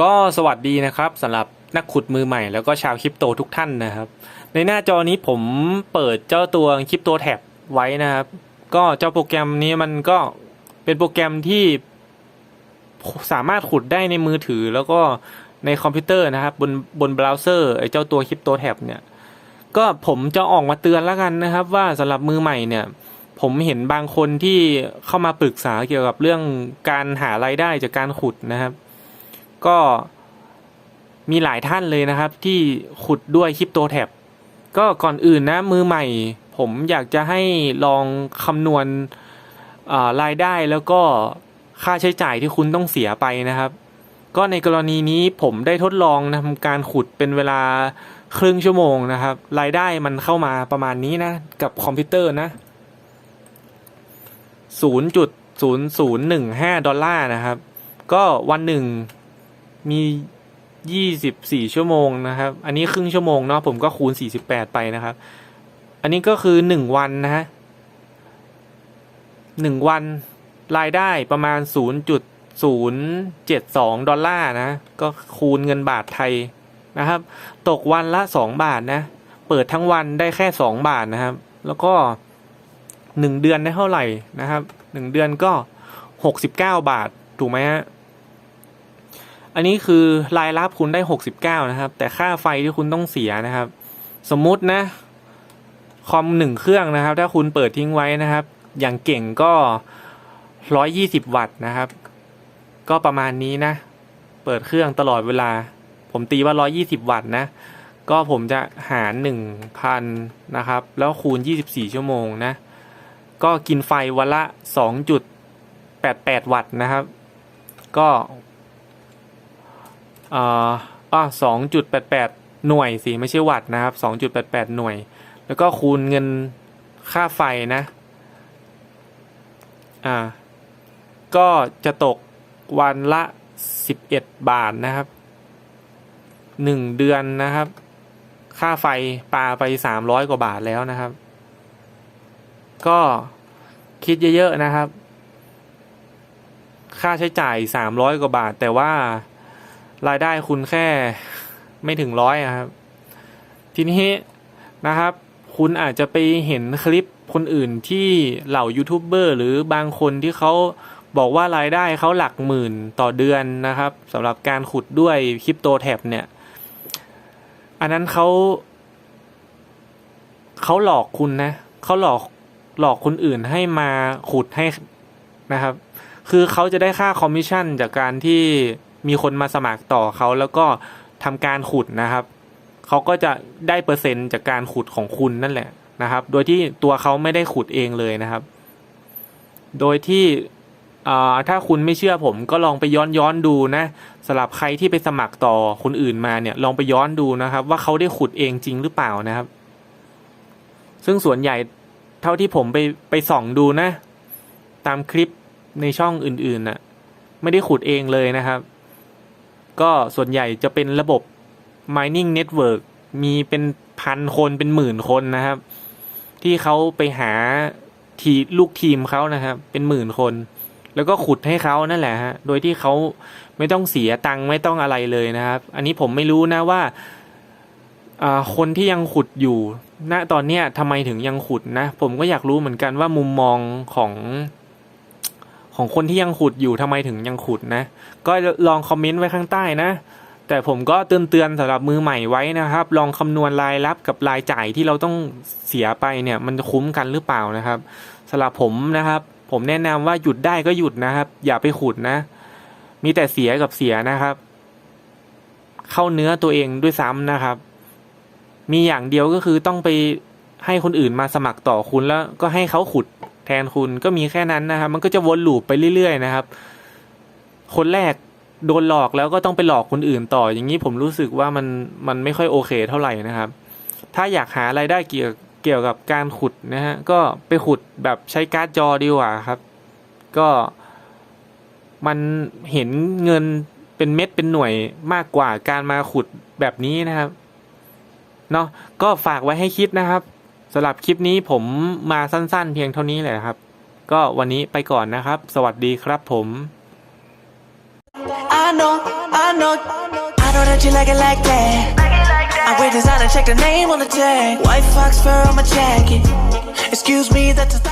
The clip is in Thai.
ก็สวัสดีนะครับสำหรับนักขุดมือใหม่แล้วก็ชาวคริปโตทุกท่านนะครับ ในหน้าจอนี้ผมเปิดเจ้าตัวคริปโตแท็บไว้นะครับ ก็เจ้าโปรแกรมนี้มันก็เป็นโปรแกรมที่สามารถขุดได้ในมือถือแล้วก็ในคอมพิวเตอร์นะครับ บนบนเบราว์เซอร์ไอ้เจ้าตัวคริปโตแท็บเนี่ย ก็ผมจะออกมาเตือนแล้วกันนะครับ ว่าสำหรับมือใหม่เนี่ย ผมเห็นบางคนที่เข้ามาปรึกษาเกี่ยวกับเรื่องการหารายได้จากการขุดนะครับ ก็มีหลายท่านเลยนะครับ ที่ขุดด้วยคริปโตแท็บก็ก่อนอื่นนะมือใหม่ ผมอยากจะให้ลองคำนวณรายได้แล้วก็ค่าใช้จ่ายที่คุณต้องเสียไปนะครับ ก็ในกรณีนี้ผมได้ทดลองทำการขุดเป็นเวลาครึ่งชั่วโมงนะครับ รายได้มันเข้ามาประมาณนี้นะ กับคอมพิวเตอร์นะ 0.0015 ดอลลาร์นะครับ ก็วันหนึ่ง มี24ชั่วโมงนะครับ อันนี้ครึ่งชั่วโมงเนาะผมก็คูณ48ไปนะครับ อันนี้ก็คือ1วันนะฮะ1วันรายได้ประมาณ0.072ดอลลาร์นะ ก็คูณเงินบาทไทยนะครับ ตกวันละ2บาทนะ เปิดทั้งวันได้แค่2บาทนะครับ แล้วก็1เดือนได้เท่าไหร่นะครับ1เดือนก็69บาทถูกไหมฮะ อันนี้คือรายรับคุณได้69นะครับ แต่ค่าไฟที่คุณต้องเสียนะครับ สมมุตินะคอมหนึ่งเครื่องนะครับ ถ้าคุณเปิดทิ้งไว้นะครับ อย่างเก่งก็120วัตต์นะครับ ก็ประมาณนี้นะ เปิดเครื่องตลอดเวลา ผมตีว่า120วัตต์นะ ก็ผมจะหาร1,000นนะครับ แล้วคูณ24ชั่วโมงนะ ก็กินไฟวันละ2.88วัตต์นะครับ ก็ อ่าอ่า2.88หน่วยสิไม่ใช่วัตต์นะครับ2.88หน่วย แล้วก็คูณเงินค่าไฟนะ อ่า ก็จะตกวันละ11บาทนะครับ1เดือนนะครับ ค่าไฟปาไป300กว่าบาทแล้วนะครับ ก็คิดเยอะๆนะครับ ค่าใช้จ่าย300กว่าบาท แต่ว่า รายได้คุณแค่ไม่ถึงร้อยอะครับ ทีนี้นะครับ คุณอาจจะไปเห็นคลิปคนอื่นที่เหล่ายูทูบเบอร์หรือบางคนที่เขาบอกว่ารายได้เขาหลักหมื่นต่อเดือนนะครับสำหรับการขุดด้วยคริปโตแท็บเนี่ย อันนั้นเขาเขาหลอกคุณนะเขาหลอกหลอกคนอื่นให้มาขุดให้นะครับ คือเขาจะได้ค่าคอมมิชชั่นจากการที่ มีคนมาสมัครต่อเขาแล้วก็ทำการขุดนะครับ เขาก็จะได้เปอร์เซ็นต์จากการขุดของคุณนั่นแหละนะครับ โดยที่ตัวเขาไม่ได้ขุดเองเลยนะครับ โดยที่ถ้าคุณไม่เชื่อผมก็ลองไปย้อนย้อนดูนะสำหรับใครที่ไปสมัครต่อคนอื่นมาเนี่ยลองไปย้อนดูนะครับ ว่าเขาได้ขุดเองจริงหรือเปล่านะครับ ซึ่งส่วนใหญ่เท่าที่ผมไปไปส่องดูนะ ตามคลิปในช่องอื่นๆน่ะ ไม่ได้ขุดเองเลยนะครับ ก็ส่วนใหญ่จะเป็นระบบ mining network มีเป็นพันคนเป็นหมื่นคนนะครับ ที่เขาไปหาทีลูกทีมเขานะครับ เป็นหมื่นคน แล้วก็ขุดให้เขานั่นแหละฮะ โดยที่เขาไม่ต้องเสียตังค์ไม่ต้องอะไรเลยนะครับ อันนี้ผมไม่รู้นะว่าอ่าคนที่ยังขุดอยู่ณตอนเนี้ยทำไมถึงยังขุดนะ ผมก็อยากรู้เหมือนกันว่ามุมมองของ ของคนที่ยังขุดอยู่ทำไมถึงยังขุดนะ ก็ลองคอมเมนต์ไว้ข้างใต้นะ แต่ผมก็เตือนๆสำหรับมือใหม่ไว้นะครับ ลองคำนวณรายรับกับรายจ่ายที่เราต้องเสียไปเนี่ย มันจะคุ้มกันหรือเปล่านะครับสำหรับผมนะครับ ผมแนะนำว่าหยุดได้ก็หยุดนะครับ อย่าไปขุดนะ มีแต่เสียกับเสียนะครับ เข้าเนื้อตัวเองด้วยซ้ำนะครับ มีอย่างเดียวก็คือต้องไปให้คนอื่นมาสมัครต่อคุณแล้วก็ให้เขาขุด ทนคุณก็มีแค่นั้นนะครับ มันก็จะวนลูปไปเรื่อย ๆ นะครับ คนแรกโดนหลอกแล้วก็ต้องไปหลอกคนอื่นต่อ อย่างนี้ผมรู้สึกว่ามันมันไม่ค่อยโอเคเท่าไหร่นะครับ ถ้าอยากหาไรายได้เกี่ยวเกี่ยวกับการขุดนะฮะก็ไปขุดแบบใช้การ์ดจอดีกว่าครับ ก็มันเห็นเงินเป็นเม็ดเป็นหน่วยมากกว่าการมาขุดแบบนี้นะครับเนาะก็ฝากไว้ให้คิดนะครับ สำหรับคลิปนี้ผมมาสั้นๆ เพียงเท่านี้เลยครับ ก็วันนี้ไปก่อนนะครับ สวัสดีครับผม I know I know I know that you like it like that I wear designer check the name on the tag White fox fur on my jacket Excuse me that's a